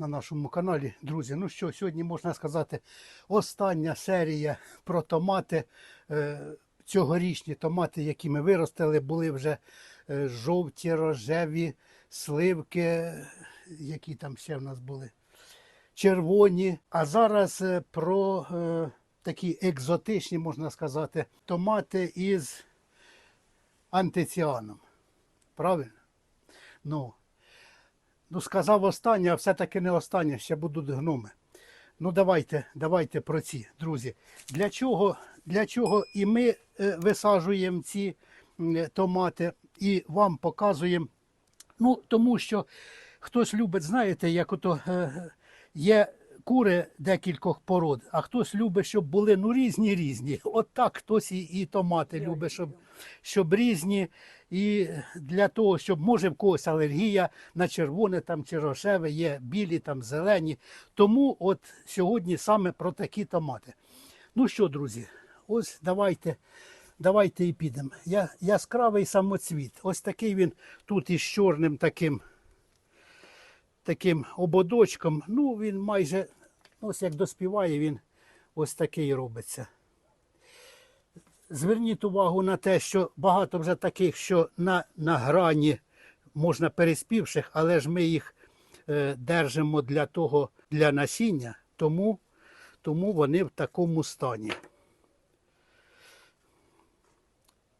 на нашому каналі, друзі. Ну що, сьогодні можна сказати, остання серія про томати. Е, Цьогорічні томати, які ми виростили, були вже е, жовті, рожеві, сливки, які там ще в нас були, червоні. А зараз е, про такі екзотичні, можна сказати, томати із антиціаном. Правильно? Ну, Ну, сказав останнє, а все-таки не останнє, ще будуть гноми. Ну, давайте, давайте про ці, друзі. Для чого, для чого і ми е, висаджуємо ці е, томати і вам показуємо. Ну, тому що хтось любить, знаєте, як ото е, є кури декількох пород, а хтось любить, щоб були ну, різні різні. От так хтось і, і томати любить, щоб, щоб різні. І для того, щоб може в когось алергія на червоне там чи рожеве, є білі, там зелені. Тому от сьогодні саме про такі томати. Ну що, друзі, ось давайте, давайте і підемо. Я, яскравий самоцвіт. Ось такий він тут із чорним таким, таким ободочком. Ну, він майже, ось як доспіває, він ось такий робиться. Зверніть увагу на те, що багато вже таких, що на, на грані можна переспівших, але ж ми їх е, держимо для того, для насіння, тому, тому вони в такому стані.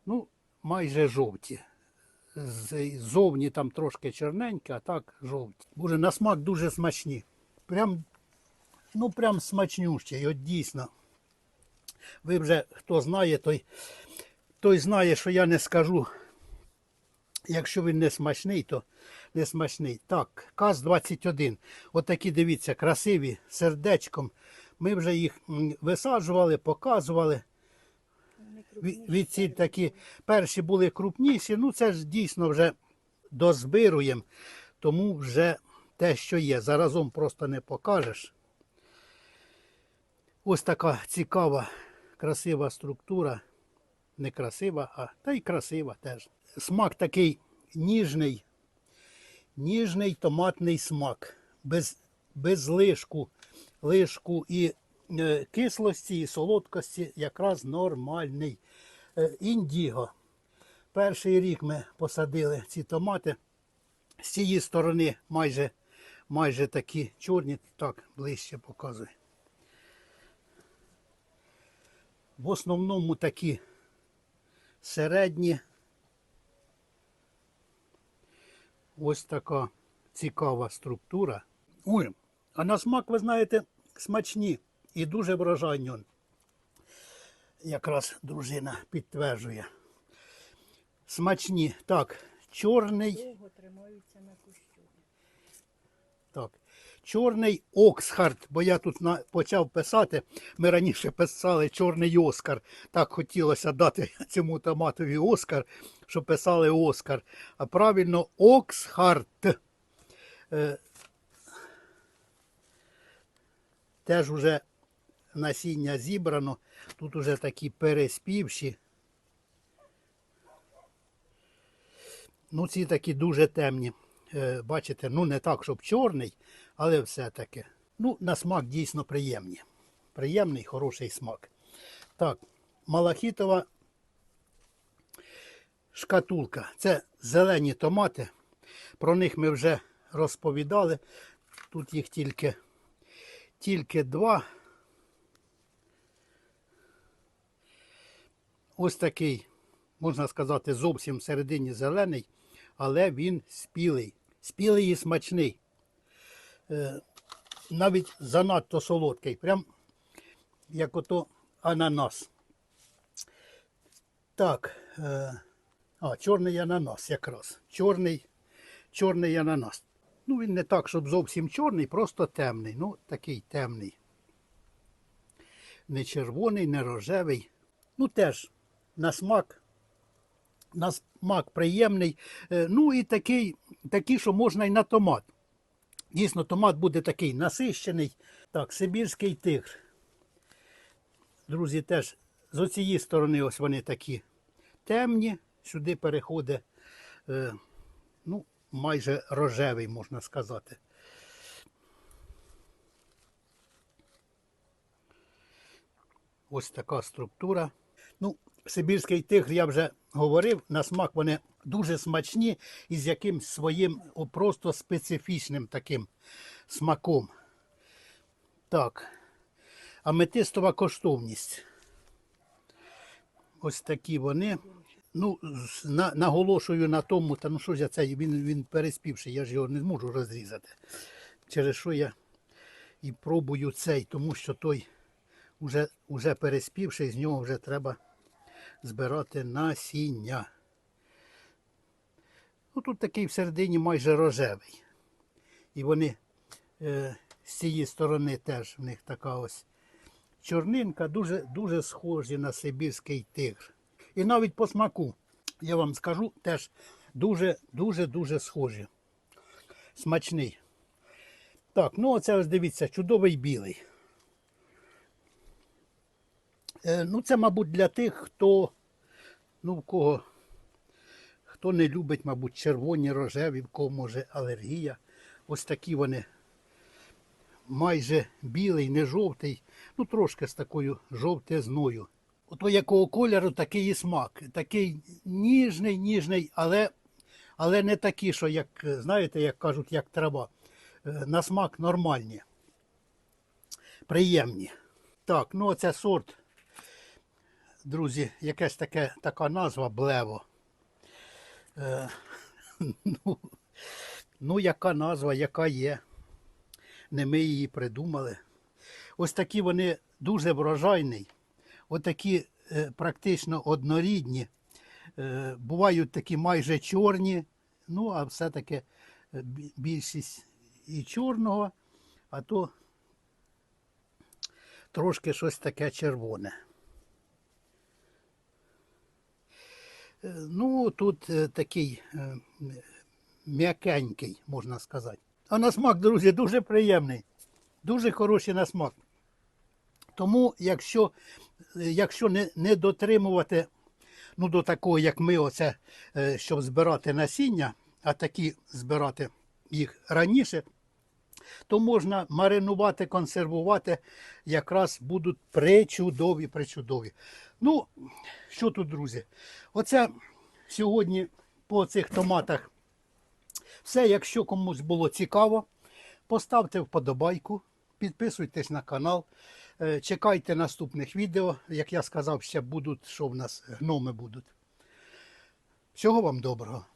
Ну, майже жовті. Ззовні там трошки чорненькі, а так жовті. Боже, на смак дуже смачні. Прям, ну прям смачнющі, от дійсно. Ви вже хто знає, той, той знає, що я не скажу. Якщо він не смачний, то не смачний. Так, КАЗ-21. Отакі, дивіться, красиві, сердечком. Ми вже їх висаджували, показували. Від ці такі перші були крупніші. Ну, це ж дійсно вже дозбируємо, тому вже те, що є. Заразом просто не покажеш. Ось така цікава, красива структура. Не красива, а та й красива теж. Смак такий ніжний, ніжний томатний смак. Без, без лишку, лишку і е, кислості, і солодкості якраз нормальний. Е, індіго. Перший рік ми посадили ці томати. З цієї сторони майже, майже такі чорні, так, ближче показую. В основному такі середні. Ось така цікава структура. Ой, а на смак, ви знаєте, смачні і дуже врожайні. он. Якраз дружина підтверджує. Смачні. Так, чорний. довго тримаються на кущу. Так. Чорний Оксхард, бо я тут на, почав писати. Ми раніше писали Чорний Оскар. Так хотілося дати цьому томатові Оскар, що писали Оскар. А правильно Оксхард. Е, теж уже насіння зібрано. Тут уже такі переспівші. Ну, ці такі дуже темні. Е, бачите, ну не так, щоб чорний, але все-таки. Ну, на смак дійсно приємні. Приємний, хороший смак. Так, малахітова шкатулка. Це зелені томати. Про них ми вже розповідали. Тут їх тільки, тільки два. Ось такий, можна сказати, зовсім всередині зелений, але він спілий. Спілий і смачний. Е, навіть занадто солодкий. Прям як ото ананас. Так. Е, а, чорний ананас якраз. Чорний, чорний ананас. Ну, він не так, щоб зовсім чорний, просто темний. Ну, такий темний. Не червоний, не рожевий. Ну, теж на смак на смак приємний. Е, ну і такий, такий, що можна і на томат. Дійсно, томат буде такий насищений. Так, Сибірський тигр. Друзі, теж з оцієї сторони ось вони такі темні. Сюди переходить е, ну, майже рожевий, можна сказати. Ось така структура. Ну, Сибірський тигр, я вже говорив, на смак вони дуже смачні і з якимсь своїм просто специфічним таким смаком. Так. Аметистова коштовність. Ось такі вони. Ну, на, наголошую на тому, та ну що ж я цей, він, він переспівший, я ж його не зможу розрізати. Через що я і пробую цей, тому що той уже, уже переспівший, з нього вже треба збирати насіння. Ну, тут такий всередині майже рожевий. І вони е, з цієї сторони теж в них така ось чорнинка, дуже, дуже схожі на сибірський тигр. І навіть по смаку, я вам скажу, теж дуже, дуже, дуже схожі. Смачний. Так, ну оце ось дивіться, чудовий білий. Е, ну, це, мабуть, для тих, хто, ну, в кого, хто не любить, мабуть, червоні, рожеві, в кого може алергія. Ось такі вони майже білий, не жовтий, ну трошки з такою жовтизною. Ото якого кольору, такий і смак. Такий ніжний, ніжний, але, але не такий, що, як, знаєте, як кажуть, як трава. Е, На смак нормальні. Приємні. Так, ну оце сорт. Друзі, якась таке, така назва блево. Е, ну, ну, яка назва, яка є не ми її придумали. Ось такі вони дуже врожайні, отакі е, практично однорідні. Е, бувають такі майже чорні, ну а все-таки е, більшість і чорного, а то трошки щось таке червоне. Ну, тут е, такий е, м'якенький, можна сказати. А на смак, друзі, дуже приємний, дуже хороший на смак. Тому, якщо, е, якщо не, не дотримувати ну, до такого, як ми, оце, щоб збирати насіння, а такі збирати їх раніше, то можна маринувати, консервувати, якраз будуть причудові, причудові. Ну, що тут, друзі? Оце сьогодні по цих томатах все, якщо комусь було цікаво, поставте вподобайку, підписуйтесь на канал, е, чекайте наступних відео. Як я сказав, ще будуть, що в нас гноми будуть. Всього вам доброго.